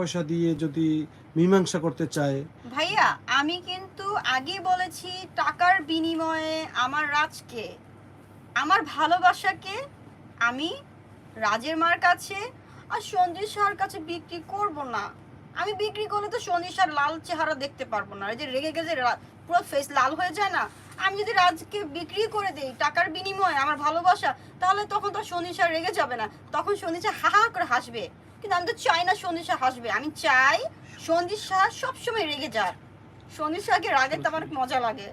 পয়সা দিয়ে যদি মীমাংসা করতে চায়। ভাইয়া, আমি কিন্তু আগে বলেছি টাকার বিনিময়ে আমার রাজকে আমার ভালোবাসাকে আমি রাজের মার কাছে আর সঞ্জিত শাহর কাছে বিক্রি করব না। আমি বিক্রি করলে তো সঞ্জিত শাহর লাল চেহারা দেখতে পারব না। এই যে রেগে গেছে পুরো ফেস লাল হয়ে যায় না? আমি যদি রাজকে বিক্রি করে দিই টাকার বিনিময়ে আমার ভালোবাসা, তাহলে তখন তো শাহ রেগে যাবে না। তখন শাহ হা হা করে হাসবে। কিন্তু আমি তো চাই না সঞ্জিত শাহ হাসবে আমি চাই সঞ্জিত শাহ সবসময় রেগে যাক। সঞ্জিত শাহকে রাগে তো আমার মজা লাগে।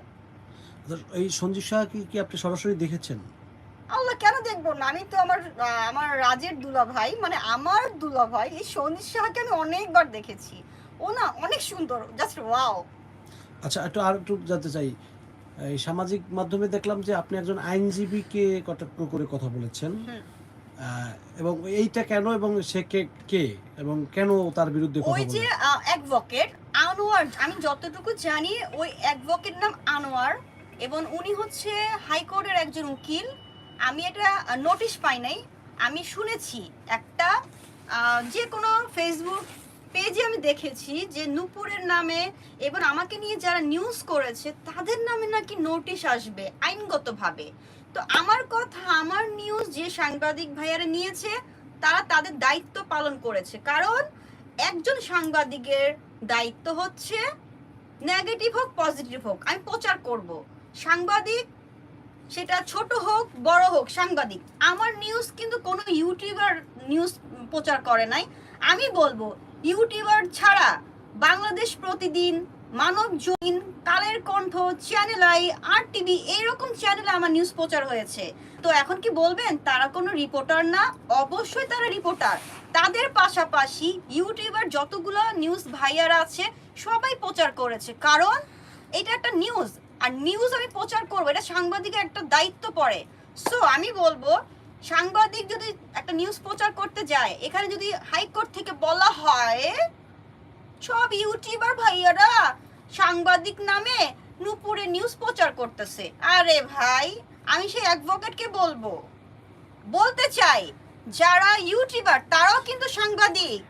এই সঞ্জীব শাহ কি কি আপনি সরাসরি দেখেছেন? আল্লাহ কেন দেখব না? আমি তো আমার আমার রাজের দুলা ভাই মানে আমার দুলা ভাই এই সঞ্জিত শাহকে আমি অনেকবার দেখেছি। ও না অনেক সুন্দর জাস্ট ওয়াও আচ্ছা একটু আর একটু জানতে চাই এই সামাজিক মাধ্যমে দেখলাম যে আপনি একজন আইনজীবীকে কটাক্ষ করে কথা বলেছেন। এবং এইটা কেন এবং সে কে কে এবং কেন তার বিরুদ্ধে ওই যে অ্যাডভোকেট আনোয়ার আমি যতটুকু জানি ওই অ্যাডভোকেট নাম আনোয়ার এবং উনি হচ্ছে হাইকোর্টের একজন উকিল। আমি এটা নোটিশ পাই নাই। আমি শুনেছি একটা যে কোনো ফেসবুক পেজে আমি দেখেছি যে নূপুরের নামে এবং আমাকে নিয়ে যারা নিউজ করেছে তাদের নামে নাকি নোটিশ আসবে আইনগতভাবে। তো আমার কথা, আমার নিউজ যে সাংবাদিক ভাইয়ারা নিয়েছে, তারা তাদের দায়িত্ব পালন করেছে। কারণ একজন সাংবাদিকের দায়িত্ব হচ্ছে নেগেটিভ হোক পজিটিভ হোক, আমি প্রচার করব। সাংবাদিক সেটা ছোট হোক, বড় হোক, সাংবাদিক। আমার নিউজ কিন্তু কোনো ইউটিউবার নিউজ প্রচার করে নাই। আমি বলব ইউটিউবার ছাড়া বাংলাদেশ প্রতিদিন মানব জমিন Kaler Kantho channel I R TV এইরকম চ্যানেলে আমার নিউজ প্রচার হয়েছে। তো এখন কি বলবেন? তারা কোনো রিপোর্টার না, অবশ্যই তারা রিপোর্টার তাদের পাশাপাশি ইউটিউবার যতগুলো নিউজ ভাইয়ারা আছে, সবাই প্রচার করেছে। কারণ এটা একটা নিউজ আর নিউজ আমি প্রচার করব, এটা সাংবাদিকের একটা দায়িত্ব পড়ে। সো আমি বলব, সাংবাদিক যদি একটা নিউজ প্রচার করতে যায়, এখানে যদি হাইকোর্ট থেকে বলা হয় সব ইউটিউবার ভাইয়ারা সাংবাদিক নামে নুপুরে নিউজ প্রচার করতেছে। আরে ভাই, আমি সেই অ্যাডভোকেটকে বলব? বলতে চাই, যারা ইউটিউবার, তারাও কিন্তু সাংবাদিক।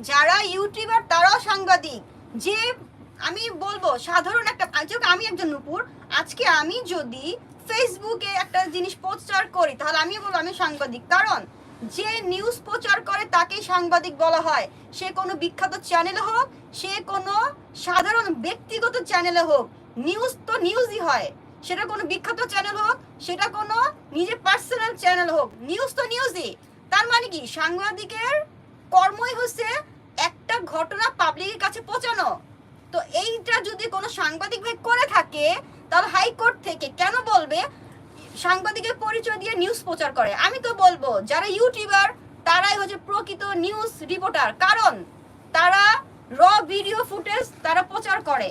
যারা ইউটিউবার, তারাও সাংবাদিক। যে, আমি বলব, সাধারণ একটা আমি একজন নুপুর। আজকে আমি যদি ফেসবুকে একটা জিনিস প্রচার করি, তাহলে আমি বলব আমি সাংবাদিক। কারণ যে নিউজ প্রচার করে তাকেই সাংবাদিক বলা হয়। সে কোনো বিখ্যাত চ্যানেলে হোক, সে কোনো সাধারণ ব্যক্তিগত চ্যানেলে হোক নিউজ তো নিউজই হয়। সেটা কোনো বিখ্যাত চ্যানেল হোক, সেটা কোনো নিজের পার্সোনাল চ্যানেল হোক নিউজ তো নিউজই তার মানে কি? সাংবাদিকের কর্মই হচ্ছে একটা ঘটনা পাবলিকের কাছে পৌঁছানো। তো এইটা যদি কোনো সাংবাদিক ভাই করে থাকে, তাহলে হাইকোর্ট থেকে কেন বলবে? সাংবাদিকের পরিচয় দিয়ে নিউজ প্রচার করে। আমি তো বলব, যারা ইউটিউবার তারাই হচ্ছে প্রকৃত নিউজ রিপোর্টার কারণ তারা র ভিডিও ফুটেজ তারা প্রচার করে।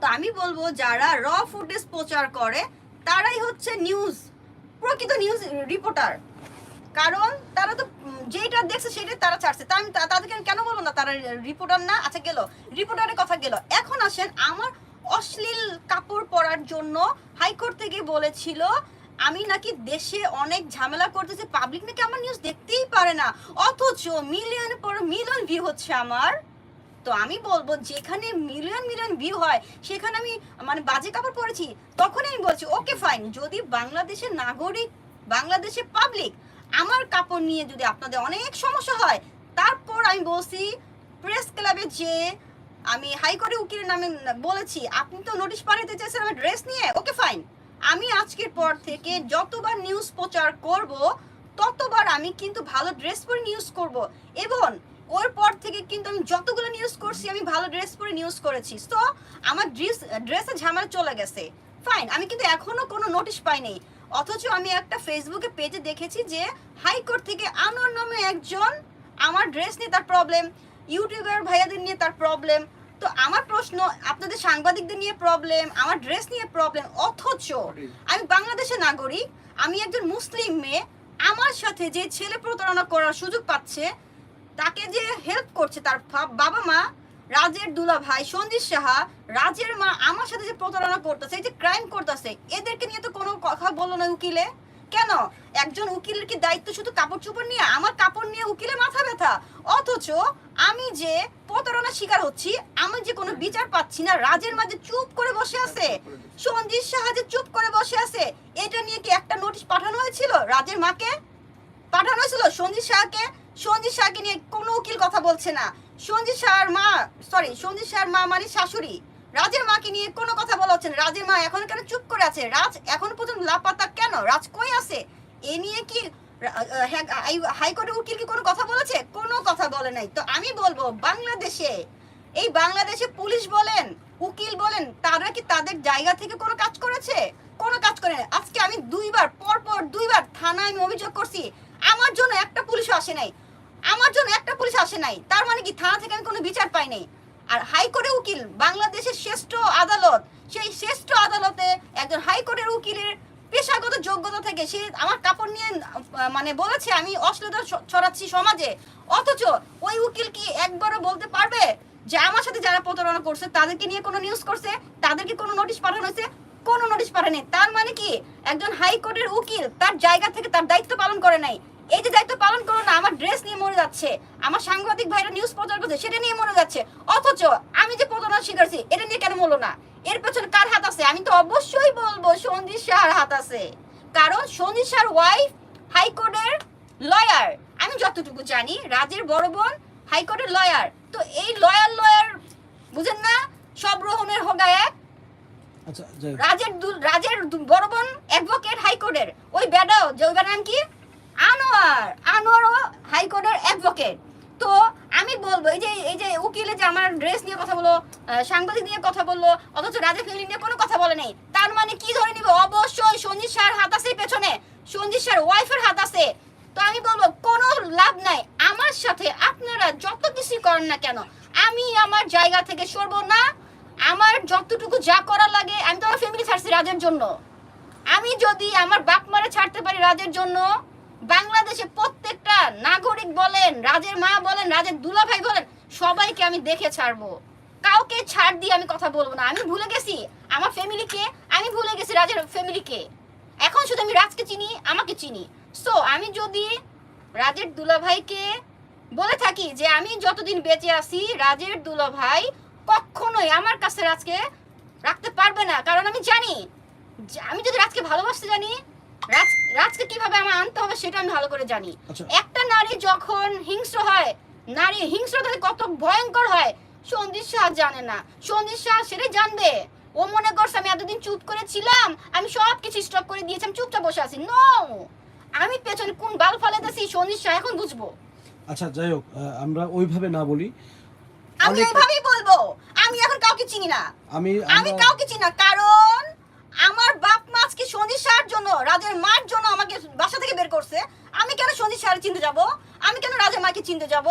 তো আমি বলব, যারা র ফুটেজ প্রচার করে, তারাই হচ্ছে নিউজ প্রকৃত নিউজ রিপোর্টার কারণ তারা তো যেটা দেখছে সেটাই তারা ছাড়ছে। তা আমি তাদেরকে কেন বলব না, তারা রিপোর্টার না আচ্ছা গেল। রিপোর্টারের কথা গেল। এখন আসেন আমার অশ্লীল কাপড় পরার জন্য হাইকোর্ট থেকে বলেছিল, আমি নাকি দেশে অনেক ঝামেলা করতেছি পাবলিক নাকি আমার নিউজ দেখতেই পারে না, অথচ মিলিয়ন পর মিলিয়ন ভিউ হচ্ছে আমার। তো আমি বলব, যেখানে মিলিয়ন মিলিয়ন ভিউ হয়, সেখানে আমি মানে বাজে কাপড় পরেছি, তখনই আমি বলছি ওকে ফাইন যদি বাংলাদেশের নাগরিক, বাংলাদেশের পাবলিক আমার কাপড় নিয়ে যদি আপনাদের অনেক সমস্যা হয়, তারপর আমি বলছি প্রেস ক্লাবে যে আমি হাই হাইকোর্টে উকিলের নামে বলেছি, আপনি তো নোটিশ পাঠাতে চাইছেন আমার ড্রেস নিয়ে? ওকে ফাইন আমি আজকের পর থেকে যতবার নিউজ প্রচার করব, ততবার আমি কিন্তু ভালো ড্রেস পরে নিউজ করব। এবং ওর পর থেকে কিন্তু আমি যতগুলো নিউজ করছি, আমি ভালো ড্রেস পরে নিউজ করেছি। তো আমার ড্রেস ড্রেসে ঝামেলা চলে গেছে। ফাইন আমি কিন্তু এখনও কোনো নোটিশ পাইনি। অথচ আমি একটা ফেসবুকে পেজে দেখেছি যে, হাইকোর্ট থেকে আনোয়ার নামে একজন আমার ড্রেস নিয়ে তার প্রবলেম ইউটিউবার ভাইয়াদের নিয়ে তার প্রবলেম তো আমার প্রশ্ন, আপনাদের সাংবাদিকদের নিয়ে প্রবলেম আমার ড্রেস নিয়ে প্রবলেম অথচ আমি বাংলাদেশের নাগরিক, আমি একজন মুসলিম মেয়ে, আমার সাথে যে ছেলে প্রতারণা করার সুযোগ পাচ্ছে, তাকে যে হেল্প করছে তার বাবা মা, রাজের দুলা ভাই সঞ্জিত সাহা, রাজের মা আমার সাথে যে প্রতারণা করতেছে, এই যে ক্রাইম করতেছে, এদেরকে নিয়ে তো কোনো কথা বলল না উকিলে? কেন? একজন উকিলের কি দায়িত্ব শুধু কাপড় চোপড় নিয়ে, আমার কাপড় নিয়ে উকিলে মাথা ব্যথা? অথচ আমি যে প্রতারণার শিকার হচ্ছি, আমি যে কোনো বিচার পাচ্ছি না, রাজের মাঝে চুপ করে বসে আছে। সঞ্জিত সাহায্যে চুপ করে বসে আছে, এটা নিয়ে কি একটা নোটিশ পাঠানো হয়েছিল রাজের মাকে? পাঠানো হয়েছিল সঞ্জিত শাহকে সঞ্জিত শাহকে নিয়ে কোনো উকিল কথা বলছে না। সঞ্জিত শাহর মা সরি সঞ্জিত শাহর মা মানে শাশুড়ি। রাজের মাকে নিয়ে কোনো কথা বলা হচ্ছে না। রাজের মা এখন কেন চুপ করে আছে? রাজ এখন পর্যন্ত লাপাত্তা কেন? রাজ কই আছে? এ নিয়ে কি হাইকোর্টের উকিল কি কোনো কথা বলেছে? কোনো কথা বলে নাই। তো আমি বলব, বাংলাদেশে, এই বাংলাদেশে পুলিশ বলেন, উকিল বলেন, তারা কি তাদের জায়গা থেকে কোনো কাজ করেছে? কোনো কাজ করে। আজকে আমি দুইবার পর পর দুইবার থানায় আমি অভিযোগ করছি, আমার জন্য একটা পুলিশ আসে নাই। আমার জন্য একটা পুলিশ আসে নাই। তার মানে কি থানা থেকে আমি কোনো বিচার পাই নাই? আর হাইকোর্টের উকিল, বাংলাদেশের শ্রেষ্ঠ আদালত, সেই শ্রেষ্ঠ আদালতে একজন হাইকোর্টের উকিলের পেশাগত যোগ্যতা থেকে সে আমার কাপড় নিয়ে মানে বলেছে, আমি অশ্লীলতা ছড়াচ্ছি সমাজে। অথচ ওই উকিল কি একবারও বলতে পারবে যে আমার সাথে যারা প্রতারণা করছে, তাদেরকে নিয়ে কোনো নিউজ করছে? তাদেরকে কোনো নোটিশ পাঠানো হয়েছে? কোনো নোটিশ পাঠায়নি। তার মানে কি? একজন হাইকোর্টের উকিল তার জায়গা থেকে তার দায়িত্ব পালন করে নাই। এই যে দায়িত্ব পালন করো না আমার ড্রেস নিয়ে মরে যাচ্ছে আমার সাংবাদিক ভাইরা নিউজ প্রচার করছে সেটা নিয়ে মরে যাচ্ছে। অথচ আমি যে প্রতারণা শিকারছি এটা নিয়ে কেন মরলো না? এর পেছনে কার হাত আছে? আমি তো অবশ্যই বলব সন্দীপ শাহর হাত আছে। কারণ সন্দীপ শাহর ওয়াইফ হাইকোর্টের লয়ার আমি যতটুকু জানি রাজের বড় বোন হাইকোর্টের লয়ার তো এই লয়ার লয়ার বুঝেন না? সব রকমের হোগা এক। আচ্ছা রাজের রাজের বড় বোন অ্যাডভোকেট হাইকোর্টের ওই বেডাও যে ওই বেটার নাম কি? আনোয়ার আনোয়ারও হাইকোর্টের অ্যাডভোকেট তো আমি বলব এই যে এই যে উকিলে যে আমার ড্রেস নিয়ে কথা বলো আহ, সাংবাদিক নিয়ে কথা বলল অথচ রাজের ফ্যামিলি নিয়ে কোনো কথা বলে নেই তার মানে কি ধরে নিবে? অবশ্যই সঞ্জিত স্যার হাত আছে পেছনে সঞ্জিত স্যার ওয়াইফের হাত আছে। তো আমি বলব কোনো লাভ নাই। আমার সাথে আপনারা যত কিছু করেন না কেন আমি আমার জায়গা থেকে সরবো না। আমার যতটুকু যা করা লাগে আমি তো আমার ফ্যামিলি ছাড়ছি রাজের জন্য। আমি যদি আমার বাপ মারা ছাড়তে পারি রাজের জন্য বাংলাদেশে প্রত্যেকটা নাগরিক বলেন, রাজের মা বলেন, রাজের দুলাভাই বলেন, সবাইকে আমি দেখে ছাড়বো। কাউকে ছাড় দিয়ে আমি কথা বলব না। আমি ভুলে গেছি। আমার ফ্যামিলিকে আমি ভুলে গেছি রাজের ফ্যামিলিকে এখন শুধু আমি রাজকে চিনি, আমাকে চিনি। সো আমি যদি রাজের দুলাভাইকে বলে থাকি যে আমি যতদিন বেঁচে আছি, রাজের দুলাভাই কখনোই আমার কাছে রাজকে রাখতে পারবে না। কারণ আমি জানি আমি যদি রাজকে ভালোবাসতে জানি, রাজ রাজকে কীভাবে আমার আনতে হবে সেটা আমি ভালো করে জানি। আচ্ছা। একটা নারী যখন হিংস্র হয় নারী হিংস্রতা কত ভয়ঙ্কর হয় সন্দীপ শাহ জানে না। সন্দীপ শাহ সেটাই জানবে। ও মনে করছে আমি এতদিন চুপ করে ছিলাম আমি সব কিছু স্টপ করে দিয়েছি আমি চুপচাপ বসে আছি। নো আমি পেছনে কোন বাল ফালাইতেছি সন্দীপ শাহ এখন বুঝব। আচ্ছা যাই হোক আমরা ওইভাবে না বলি। আমি এইভাবেই বলব। আমি এখন কাউকে চিনি না। আমি আমি কাউকে চিনি না কারণ আমার বাপ আজকে জন্য, রাজের মার জন্য আমাকে বাসা থেকে বের করছে। আমি কেন শাহর চিনতে যাব? আমি কেন রাজের মাকে চিনতে যাব?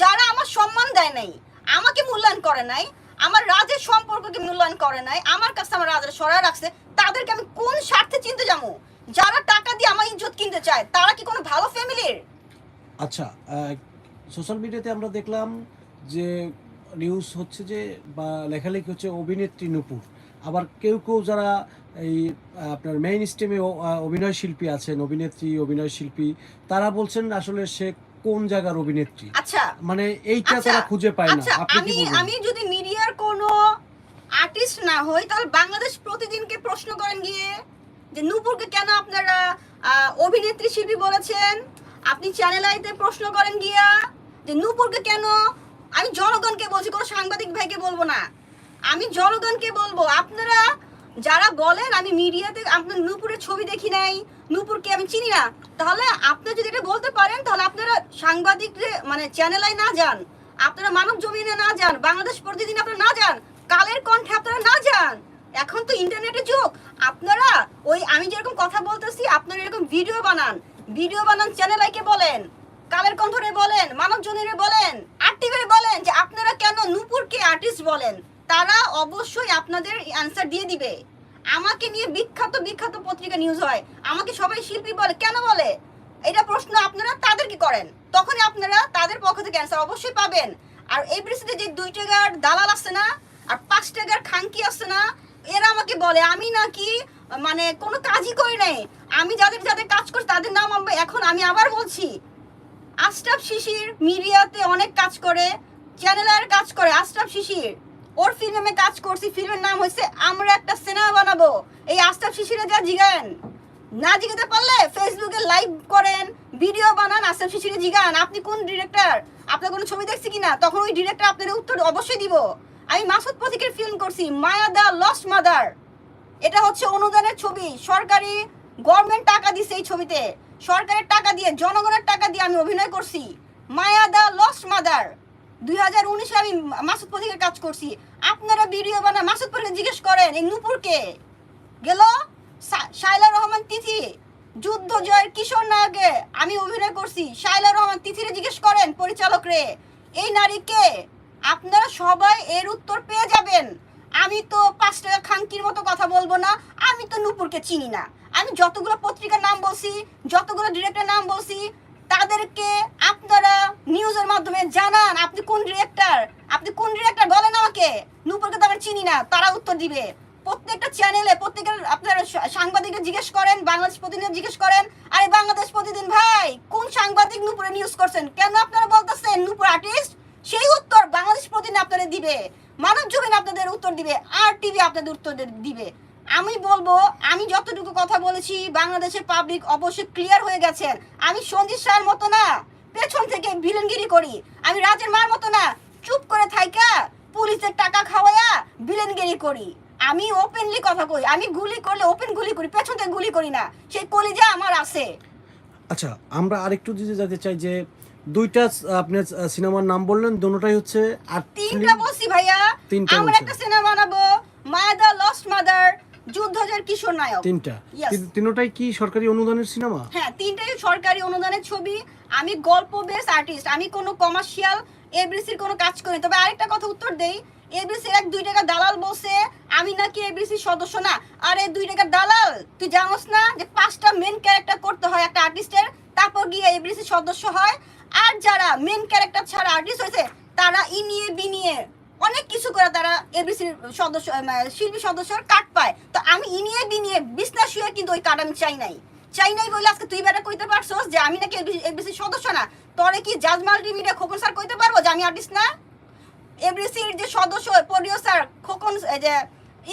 যারা আমার সম্মান দেয় নাই, আমাকে মূল্যায়ন করে নাই, আমার রাজের সম্পর্ককে মূল্যায়ন করে নাই, আমার কাছে আমার রাজের সরায় রাখছে, তাদেরকে আমি কোন স্বার্থে চিনতে যাব? যারা টাকা দিয়ে আমার ইজ্জত কিনতে চায়, তারা কি কোনো ভালো ফ্যামিলির? আচ্ছা সোশ্যাল মিডিয়াতে আমরা দেখলাম যে নিউজ হচ্ছে যে বা লেখালেখি হচ্ছে অভিনেত্রী নূপুর। আবার কেউ কেউ যারা এই আপনার মেইন স্ট্রিমে অভিনয় শিল্পী আছেন অভিনেত্রী অভিনয় শিল্পী তারা বলছেন আসলে সে কোন জায়গার অভিনেত্রী? আচ্ছা। মানে এইটা আচ্ছা, তারা খুঁজে পায় না। আচ্ছা আপনি কি বলবেন? আমি যদি মিডিয়ার কোনো আর্টিস্ট না হই তাহলে বাংলাদেশ প্রতিদিনকে প্রশ্ন করেন গিয়ে যে নূপুরকে কেন আপনারা অভিনেত্রী শিল্পী বলেছেন? আপনি চ্যানেল আইতে প্রশ্ন করেন গিয়া যে নূপুরকে কেন? আমি জনগণকে বলছি কোনো সাংবাদিক ভাইকে বলব না। আমি জনগণকে বলব, আপনারা যারা বলেন, আমি মিডিয়াতে আপনার নূপুরের ছবি দেখি নাই, নূপুরকে আমি চিনি না, তাহলে আপনি যদি এটা বলতে পারেন, তাহলে আপনারা সাংবাদিকরে মানে চ্যানেলাই না যান, আপনারা মানব জমিনে না যান, বাংলাদেশ প্রতিদিন আপনারা না যান, কালের কণ্ঠে আপনারা না যান। এখন তো ইন্টারনেটের যুগ, আপনারা ওই আমি যেরকম কথা বলতেছি, আপনারা এরকম ভিডিও বানান ভিডিও বানান চ্যানেল আইকে বলেন? কালের কণ্ঠরে বলেন, মানব জমিনে বলেন আর্টিভে বলেন যে আপনারা কেন নূপুরকে আর্টিস্ট বলেন? তারা অবশ্যই আপনাদের অ্যান্সার দিয়ে দিবে। আমাকে নিয়ে বিখ্যাত বিখ্যাত পত্রিকা নিউজ হয়। আমাকে সবাই শিল্পী বলে। কেন বলে? এটা প্রশ্ন আপনারা তাদের তাদেরকে করেন? তখনই আপনারা তাদের পক্ষ থেকে অ্যান্সার অবশ্যই পাবেন। আর এই পরিস্থিতিতে যে দুই টাকার দালাল আসছে না, আর পাঁচ টাকার খানকি আসছে না, এরা আমাকে বলে, আমি নাকি মানে কোনো কাজই করি নাই। আমি যাদের যাদের কাজ করছি তাদের নাম এখন আমি আবার বলছি। আশরাফ শিশির মিডিয়াতে অনেক কাজ করে চ্যানেলের কাজ করে, আশরাফ শিশির। ওর ফিল্মে আমি কাজ করছি ফিল্মের নাম হয়েছে আমরা একটা সিনেমা বানাবো। এই আশরাফ শিশিরে যা জিগান। না জিগাতে পারলে ফেসবুকে লাইভ করেন ভিডিও বানান আশরাফ শিশিরে জিগান। আপনি কোন ডিরেক্টর আপনার কোনো ছবি দেখছি কিনা? তখন ওই ডিরেক্টর আপনার উত্তর অবশ্যই দিব। আমি মাসুদ পথিকের ফিল্ম করছি, মায়া দা লস্ট মাদার এটা হচ্ছে অনুদানের ছবি। সরকারি গভর্নমেন্ট টাকা দিছে এই ছবিতে। সরকারের টাকা দিয়ে, জনগণের টাকা দিয়ে আমি অভিনয় করছি। মায়া দা লস্ট মাদার দুই হাজার উনিশে আমি মাসুদ পথিকের কাজ করছি। আপনারা ভিডিও বানান মাসুদ পথিকে জিজ্ঞেস করেন, এই নূপুরকে? গেল শায়লা রহমান তিথি, যুদ্ধ জয়ের কিশোর নায়কে আমি অভিনয় করছি। শায়লা রহমান তিথিরে জিজ্ঞেস করেন, পরিচালক রে, এই নারীকে আপনারা সবাই এর উত্তর পেয়ে যাবেন। আমি তো পাঁচ টাকা খাঙ্কির মতো কথা বলব না, আমি তো নূপুরকে চিনি না। আমি যতগুলো পত্রিকার নাম বলছি, যতগুলো ডিরেক্টর নাম বলছি তাদেরকে আপনারা নিউজের মাধ্যমে জানান, আপনি কোন ডিরেক্টর আপনি কোন ডিরেক্টর বলেন আমাকে। নূপুরকে তো আমি চিনি না, তারা উত্তর দিবে। প্রত্যেকটা চ্যানেলে প্রত্যেকের আপনারা সা- সাংবাদিকরা জিজ্ঞেস করেন, বাংলাদেশ প্রতিদিন জিজ্ঞেস করেন, আরে বাংলাদেশ প্রতিদিন ভাই, কোন সাংবাদিক নূপুরে নিউজ করছেন? কেন আপনারা বলতেছেন নূপুর আর্টিস্ট সেই উত্তর বাংলাদেশ প্রতিদিন আপনাদের দিবে। মানব জমিন আপনাদের উত্তর দিবে, আর টিভি আপনাদের উত্তর দিবে। আমি বলব আমি যতটুকু কথা বলেছি বাংলাদেশের পাবলিক অবশ্যই ক্লিয়ার হয়ে গেছেন আমি সঞ্জিত শাহর মতো না পেছন থেকে ভিলেনগিরি করি। আমি রাজের মার মতো না চুপ করে থাইকা পুলিশের টাকা খাওয়ায়া ভিলেনগিরি করি। আমি ওপেনলি কথা কই আমি গুলি করলে ওপেন গুলি করি পেছন থেকে গুলি করি না। সেই কলিজা আমার আছে। আচ্ছা আমরা আরেকটু দিতে যেতে চাই যে দুইটা আপনি সিনেমার নাম বললেন দুটোটাই হচ্ছে আর তিনটা বলছি ভাইয়া। আমরা একটা সিনেমা বানাবো মায়াদা লস্ট মাদার যুদ্ধজার কিশোর নায়ক। তিনটা। তিনোটাই কি সরকারি অনুদানের সিনেমা? হ্যাঁ তিনটাই সরকারি অনুদানের ছবি। আমি গল্প বেস আর্টিস্ট আমি কোনো কমার্শিয়াল এবিসির কোনো কাজ করি তবে আরেকটা কথা উত্তর দেই এবিসি এক দুই টাকা দালাল বলছে আমি নাকি এবিসি সদস্য না। আরে দুই টাকার দালাল তুই জানোস না যে পাঁচটা মেন ক্যারেক্টার করতে হয় একটা আর্টিস্টের তারপর গিয়ে এবিসি সদস্য হয়। আর যারা মেন ক্যারেক্টার ছাড়া আর্টিস্ট হয়েছে তারা ইনিয়ে বিনিয়ে অনেক কিছু করে তারা এবিসির সদস্য শিল্পী সদস্যর কাট পায়। তো আমি ইনিয়ে বিনিয়ে বিজনেস শুয়ে কিন্তু ওই কার্ড আমি চাই নাই। চাই নাই বলে আজকে তুই বেটা কইতে পারছস যে আমি নাকি এবিসি সদস্য না। তোরে কি জাজ মাল্টিমিডিয়া খোকন স্যার কইতে পারব যে আমি আর্টিস্ট না? এবিসির যে সদস্য প্রডিউসার খোকন যে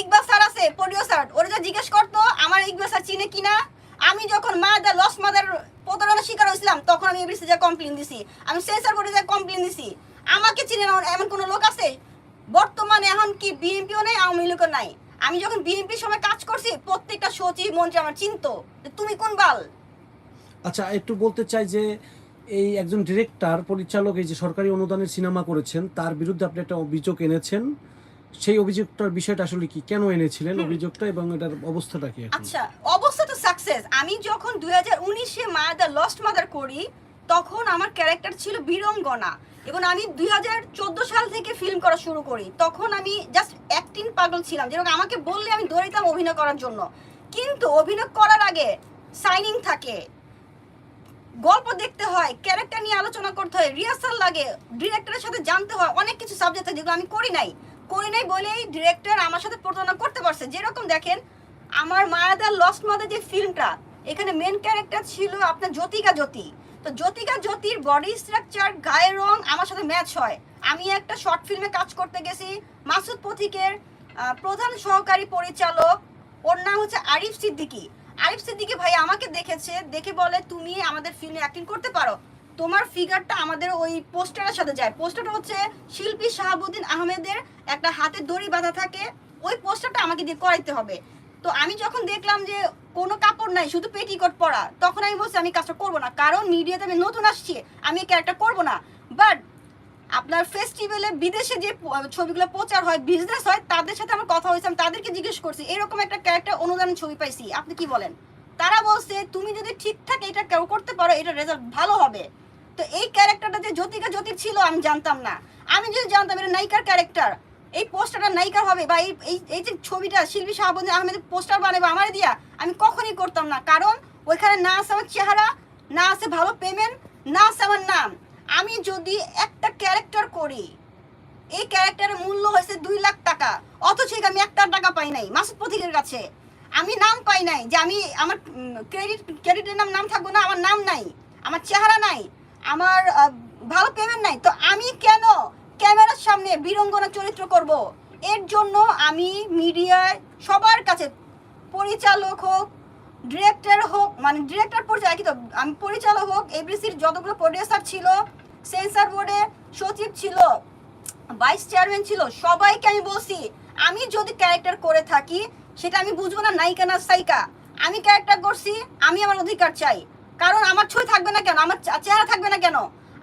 ইকবাল স্যার আছে প্রডিউসার ওরা যা জিজ্ঞেস করতো, আমার ইকবাল স্যার চিনে কিনা আমি যখন মা দা লস মাদার প্রতারণার শিকার হয়েছিলাম, তখন আমি এবিসি যা কমপ্লেন দিছি। আমি সেন্সার বোর্ডে যা কমপ্লেন দিছি। আমাকে চিনে না, এমন কোনো লোক আছে? বর্তমানে এখন কি বিএনপিও নেই আওয়ামী লীগও নাই? আমি যখন বিএনপির সময় কাজ করছি প্রত্যেকটা সচিব মন্ত্রী আমার চিনতো তুমি কোন বাল? আচ্ছা একটু বলতে চাই যে এই একজন ডিরেক্টর পরিচালক এই যে সরকারি অনুদানের সিনেমা করেছেন তার বিরুদ্ধে আপনি একটা অভিযোগ এনেছেন। সেই অভিযোগটার বিষয়টা আসলে কি? কেন এনেছিলেন অভিযোগটা এবং এটার অবস্থাটা কি আচ্ছা অবস্থা তো সাকসেস আমি যখন দুই হাজার উনিশে মাদার লস্ট মাদার করি তখন আমার ক্যারেক্টার ছিল বীরঙ্গনা। এবং আমি দুই হাজার চোদ্দ সাল থেকে ফিল্ম করা শুরু করি। তখন আমি জাস্ট অ্যাক্টিং পাগল ছিলাম। যেরকম আমাকে বললে আমি দৌড়িতাম অভিনয় করার জন্য। কিন্তু অভিনয় করার আগে সাইনিং থাকে। গল্প দেখতে হয় ক্যারেক্টার নিয়ে আলোচনা করতে হয় রিহার্সাল লাগে ডিরেক্টরের সাথে জানতে হয়, অনেক কিছু সাবজেক্ট আছে যেগুলো আমি করি নাই। করি নাই বলেই ডিরেক্টর আমার সাথে প্রতারণা করতে পারছে। যেরকম দেখেন, আমার মায়াদার লস্ট মাদার যে ফিল্মটা এখানে মেন ক্যারেক্টার ছিল আপনার জ্যোতিকা জ্যোতি। তো জ্যোতিকা জ্যোতির বডি স্ট্রাকচার গায়ের রং, আমার সাথে ম্যাচ হয়। আমি একটা শর্ট ফিল্মে কাজ করতে গেছি, মাসুদ পথিকের প্রধান সহকারী পরিচালক। ওর নাম হচ্ছে আরিফ সিদ্দিকি। আরিফ সিদ্দিকি ভাই আমাকে দেখেছে, দেখে বলে, তুমি আমাদের ফিল্মে অ্যাক্টিং করতে পারো? তোমার ফিগারটা আমাদের ওই পোস্টারের সাথে যায়। পোস্টারটা হচ্ছে শিল্পী শাহাবুদ্দিন আহমেদের একটা হাতে দড়ি বাঁধা থাকে। ওই পোস্টারটা আমাকে দিয়ে করাইতে হবে। তো আমি যখন দেখলাম যে কোনো কাপড় নাই, শুধু পেটিকোট পরা, তখন আমি বলছি, আমি কাজটা করব না। কারণ মিডিয়াতে আমি নতুন আসছি, আমি এই ক্যারেক্টার করব না। বাট আপনার ফেস্টিভ্যালে বিদেশে যে ছবিগুলো প্রচার হয় বিজনেস হয়, তাদের সাথে আমার কথা হয়েছে, আমি তাদেরকে জিজ্ঞেস করছি, এরকম একটা ক্যারেক্টার অনুদানের ছবি পাইছি। আপনি কি বলেন? তারা বলছে, তুমি যদি ঠিকঠাক এটা করতে পারো, এটা রেজাল্ট ভালো হবে। তো এই ক্যারেক্টারটা যে জ্যোতিকা জ্যোতির ছিল, আমি জানতাম না। আমি যদি জানতাম, এটা নায়িকার ক্যারেক্টার এই পোস্টারটা নায়িকার হবে বা এই এই- যে ছবিটা শিল্পী শাহাবুদ্দিন আহমেদের পোস্টার বানাবে আমার দিয়া, আমি কখনই করতাম না। কারণ ওইখানে না আছে আমার চেহারা, না আছে ভালো পেমেন্ট না আছে আমার নাম। আমি যদি একটা ক্যারেক্টার করি, এই ক্যারেক্টারের মূল্য হয়েছে দুই লাখ টাকা। অথচ আমি একটা টাকা পাই নাই, মাসুদ পথিকের কাছে। আমি নাম পাই নাই যে আমি আমার ক্রেডিট ক্রেডিটের নাম নাম থাকব না, আমার নাম নাই, আমার চেহারা নাই, আমার ভালো পেমেন্ট নাই। তো আমি কেন ক্যামেরার সামনে বীরঙ্গনা চরিত্র করব। এর জন্য আমি মিডিয়ায় সবার কাছে পরিচালক হোক, ডিরেক্টর হোক মানে ডিরেক্টর পরিচালক তো, আমি পরিচালক হোক, এবিসির যতগুলো প্রডিউসার ছিল সেন্সার বোর্ডে সচিব ছিল ভাইস চেয়ারম্যান ছিল, সবাইকে আমি বলছি, আমি যদি ক্যারেক্টার করে থাকি, সেটা আমি বুঝব না, নায়িকা না সাইকা। আমি ক্যারেক্টার করছি, আমি আমার অধিকার চাই। কারণ আমার ছবি থাকবে না কেন? আমার চেহারা থাকবে না কেন?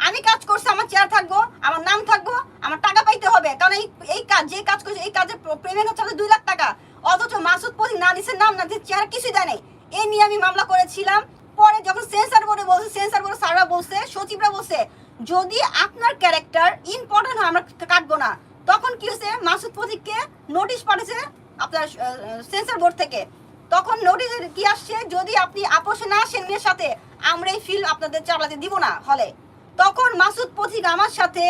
আমি কাজ করছি, আমার চেয়ার থাকব, আমার নাম থাকব, আমার টাকা পাইতে হবে। কারণ এই এই কাজ, যে কাজ করছে, এই কাজে পেমেন্ট হচ্ছে দুই লাখ টাকা। অথচ মাসুদ পতি না দিছে, নাম না দিছে চেয়ার কিছুই দেয় নাই। এই নিয়ে আমি মামলা করেছিলাম। পরে যখন সেন্সার বোর্ডে বলছে সেন্সার বোর্ডে স্যাররা বলছে, সচিবরা বলছে, যদি আপনার ক্যারেক্টার ইম্পর্টেন্ট হয়, আমরা কাটবো না। তখন কি হয়েছে? মাসুদ প্রতীককে নোটিশ পাঠিয়েছে আপনার সেন্সার বোর্ড থেকে। তখন নোটিশ কি আসছে? যদি আপনি আপোষে না আসেন মেয়ের সাথে, আমরা এই ফিল্ম আপনাদের চালাতে দিব না, হলে। তখন মাসুদ পথিক আমার সাথে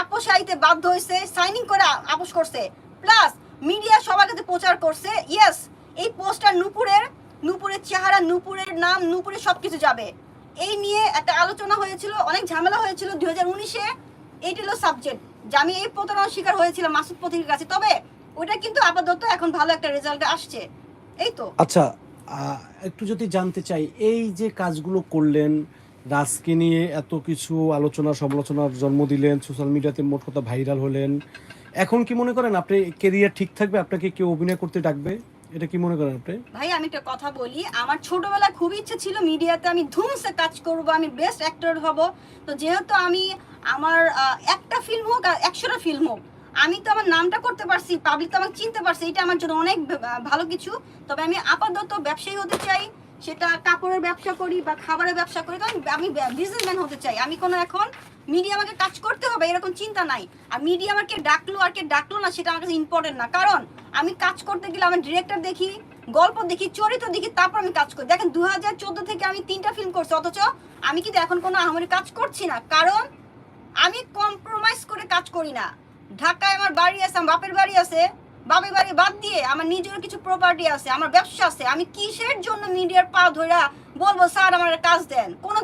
আপোষ আইতে বাধ্য হয়েছে সাইনিং করে আপোষ করছে। প্লাস মিডিয়া সবার কাছে প্রচার করছে ইয়েস এই পোস্টার নূপুরের নূপুরের চেহারা, নূপুরের নাম নূপুরের সবকিছু যাবে। এই নিয়ে একটা আলোচনা হয়েছিল, অনেক ঝামেলা হয়েছিল দুই হাজার উনিশে। এইটি হলো সাবজেক্ট যে আমি এই প্রতারণার শিকার হয়েছিলাম মাসুদ পথিকের কাছে, তবে ওটা কিন্তু আপাতত এখন ভালো একটা রেজাল্ট আসছে। এই তো। আচ্ছা একটু যদি জানতে চাই, এই যে কাজগুলো করলেন রাজকে নিয়ে এত কিছু আলোচনা, সমালোচনার জন্ম দিলেন সোশ্যাল মিডিয়াতে মোট কথা ভাইরাল হলেন। এখন কি মনে করেন আপনি কেরিয়ার ঠিক থাকবে? আপনাকে কেউ অভিনয় করতে ডাকবে? এটা কি মনে করেন আপনি? ভাই, আমি একটা কথা বলি, আমার ছোটবেলায় খুব ইচ্ছে ছিল মিডিয়াতে আমি ধুমসে কাজ করব, আমি বেস্ট অ্যাক্টর হব। তো যেহেতু আমি আমার একটা ফিল্ম হোক আর একশোটা ফিল্ম হোক, আমি তো আমার নামটা করতে পারছি পাবলিক তো আমাকে চিনতে পারছে, এটা আমার জন্য অনেক ভালো কিছু। তবে আমি আপাতত ব্যবসায়ী হতে চাই সেটা কাপড়ের ব্যবসা করি বা খাবারের ব্যবসা করি, কারণ আমি বিজনেসম্যান হতে চাই। আমি কোনো এখন মিডিয়া আমাকে কাজ করতে হবে, এরকম চিন্তা নাই। আর মিডিয়া আমাকে ডাকলো আর কে ডাকলো না, সেটা আমার কাছে ইম্পর্টেন্ট না। কারণ আমি কাজ করতে গেলে আমার ডিরেক্টর দেখি, গল্প দেখি, চরিত্র দেখি, তারপর আমি কাজ করি। দেখেন দু হাজার চোদ্দ থেকে আমি তিনটা ফিল্ম করছি, অথচ আমি কিন্তু এখন কোনো আহামরি কাজ করছি না। কারণ আমি কম্প্রোমাইজ করে কাজ করি না। ঢাকায় আমার বাড়ি আছে, আমার বাপের বাড়ি আছে বাপের বাড়ি বাদ দিয়ে আমার নিজের কিছু প্রপার্টি আছে, আমার ব্যবসা আছে, আমি কিসের জন্য মিডিয়ার পা ধরা বলব, স্যার, আমার কাজ দেন। কোনো